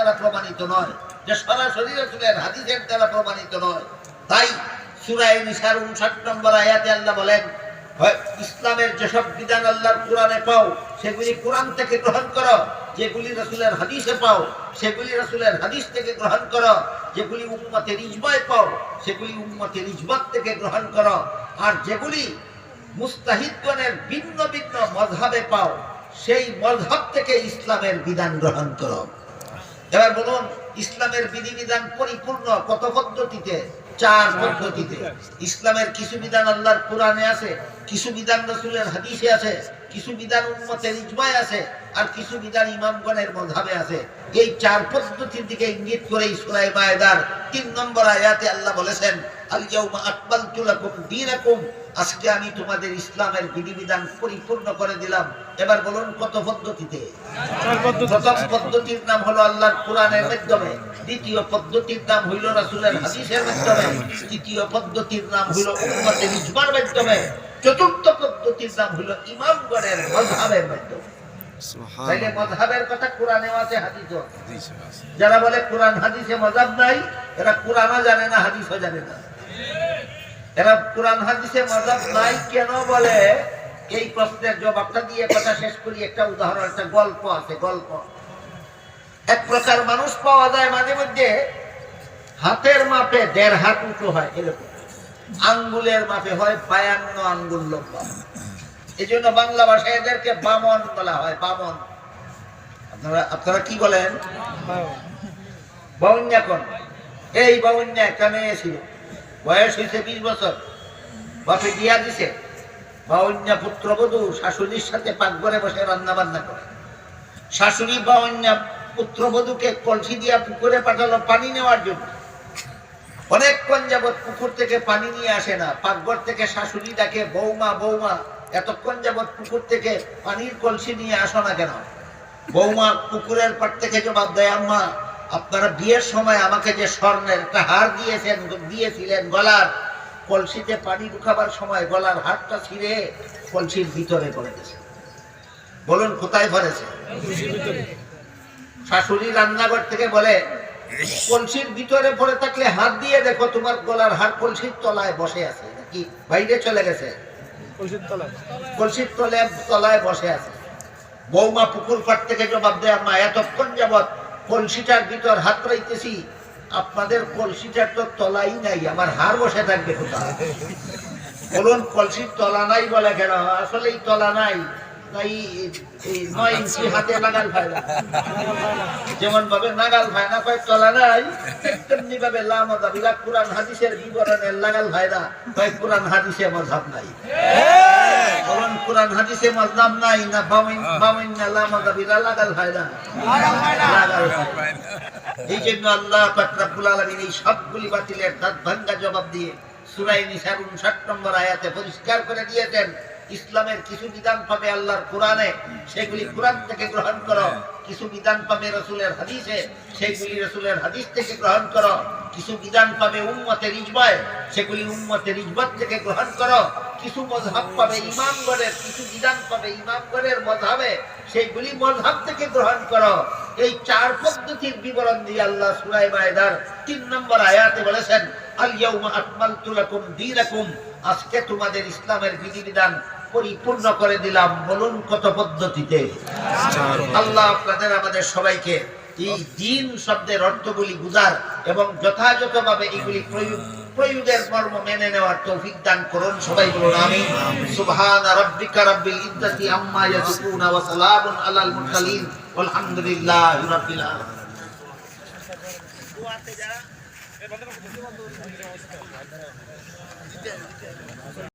দ্বারা প্রমাণিত নয়, যে সরাসরি রসুলের হাদিসের দ্বারা প্রমাণিত নয়। তাই সুরায় নিসার উনষাট নম্বর আয়াতে আল্লাহ বলেন ইসলামের যেসব বিধান আল্লাহর কোরআনে পাও, সেগুলি কোরআন থেকে গ্রহণ করো। যেগুলি রসুলের হাদিসে পাও, সেগুলি রসুলের হাদিস থেকে গ্রহণ করো। যেগুলি উম্মতের ইজমায় পাও, সেগুলি উম্মতের ইজমাত থেকে গ্রহণ করো। আর যেগুলি মুস্তাহিদগণের ভিন্ন ভিন্ন মজহাবে পাও, সেই মজহাব থেকে ইসলামের বিধান গ্রহণ করো। এবার বলুন ইসলামের বিধিবিধান পরিপূর্ণ কত পদ্ধতিতে? চার পদ্ধতিতে। ইসলামের কিছু বিধান আল্লাহর কোরআনে আছে কিছু বিধান রসুলের হাদিসে আছে কিছু বিধান উন্মতের ইজমায় আছে আর কিছু বিধান ইমামগণের মধাবে আছে। এই চার পদ্ধতির দিকে ইঙ্গিত করে সুরাই মায়দার তিন নম্বর আয়াতে আল্লাহ বলেছেন আজকে আমি তোমাদের ইসলামের বিধিবিধান পরিপূর্ণ করে দিলাম। এবার বলুন কত পদ্ধতিতে। প্রথম পদ্ধতির নাম হলো আল্লাহর কোরআনের মাধ্যমে। দ্বিতীয় পদ্ধতির নাম হইল রাসূলের হাদিসের মাধ্যমে। তৃতীয় পদ্ধতির নাম হইল উম্মতের ইজমার মাধ্যমে। চতুর্থ পদ্ধতির নাম হইল ইমামগণের মযহাবের মাধ্যমে। তাইলে মযহাবের কথা কোরআনেও আছে হাদিসও যারা বলে কোরআন হাদিসে মজাব নাই এরা কোরআনও জানে না হাদিসও জানে না। এরা কোরআন হাদিসে মজাব নাই কেন বলে? এই প্রশ্নের জবাবটা দিয়ে কথা শেষ করি একটা উদাহরণ একটা গল্প আছে গল্প। এক প্রকার মানুষ পাওয়া যায় মাঝে মধ্যে হাতের মাপে দেড় হাত উঁচু হয় এরকম। আঙ্গুলের মাপে হয় বায়ান্ন আঙ্গুল লম্বা। এই জন্য বাংলা ভাষায় এদেরকে বামন বলা হয়, বামন। আপনারা আপনারা কি বলেন? বাউন্যা কোন? এই বাউন্যা একটা মেয়ে ছিল বয়স হয়েছে বিশ বছর। বাপে দিয়া দিছে। বাউন্যা পুত্রবধূ শাশুড়ির সাথে পাকঘরে বসে রান্না বান্না করে। শাশুড়ি বাউন্যা পুত্রবধূকে কলসি দিয়া পুকুরে পাঠালো পানি নেওয়ার জন্য। অনেকক্ষণ যাবৎ পুকুর থেকে পানি নিয়ে আসে না। পাকঘর থেকে শাশুড়ি ডাকে, বৌমা বৌমা। এতক্ষণ যাবৎ পুকুর থেকে পানির কলসি নিয়ে আসো না কেন? বৌমা, পুকুরের পার থেকে জবাব দেয়, আম্মা, আপনারা বিয়ের সময় আমাকে যে স্বর্ণের একটা হার দিয়েছেন, দিয়েছিলেন গলার, কলসিতে পানি ঢুকাবার সময় গলার হারটা ছিঁড়ে কলসির ভিতরে পড়ে গেছে। বলুন, কোথায় পড়েছে? শাশুড়ি রান্নাঘর থেকে বলে, কলসির ভিতরে পড়ে থাকলে হাত দিয়ে দেখো তোমার গলার হার কলসির তলায় বসে আছে, নাকি বাইরে চলে গেছে? কলসির তলায়? তলায় বসে আছে। বৌমা পুকুর পাট থেকে জবাব দেয়, মা, এতক্ষণ যাবৎ কলসিটার ভিতর হাত রাইতেছি। আপনাদের কলসিটার তো তলাই নাই, আমার হার বসে থাকবে কোথায়? বলুন, কলসির তলা নাই বলে কেন? আসলেই তলা নাই। নাই না না লাগাল লাগাল সবগুলি বাতিলের দাঁত ভাঙ্গা জবাব দিয়ে সূরা নিসার 59 নম্বর আয়াতে পরিষ্কার করে দিয়েছেন। ইসলামের কিছু বিধান পাবে আল্লাহর কোরআনে সেগুলি কোরআন থেকে গ্রহণ করো। কিছু বিধান পাবে রসুলের হাদিসে সেগুলি রসুলের হাদিস থেকে গ্রহণ করো। কিছু বিধান পাবে উম্মতের ইজমায় সেগুলি উম্মতের ইজমত থেকে গ্রহণ করো। কিছু মজহাব পাবে ইমামগণের কিছু বিধান পাবে ইমামগণের মজহাবে সেইগুলি মজহাব থেকে গ্রহণ করো। এই চার পদ্ধতির বিবরণ দিয়ে আল্লাহ সুরাই মায়দার তিন নম্বর আয়াতে বলেছেন আল ইয়াউমা আকমালতু লাকুম দীনাকুম। আজকে তোমাদের ইসলামের বিধিবিধান পরিপূর্ণ করে দিলাম বলুন কত পদ্ধতিতে? আল্লাহ আপনাদের আমাদের সবাইকে এই দিন শব্দের অর্থগুলি বুঝার এবং যথাযথভাবে এগুলি প্রয়োগ প্রয়োগের মর্ম মেনে নেওয়ার তৌফিক দান করুন। সবাই বলুন আমিন। সুবহান রাব্বিকা রাব্বিল ইজ্জাতি আম্মা ইয়াসিফুন ওয়া সালামুন আলাল মুরসালিন। আলহামদুলিল্লাহি রাব্বিল আলামিন।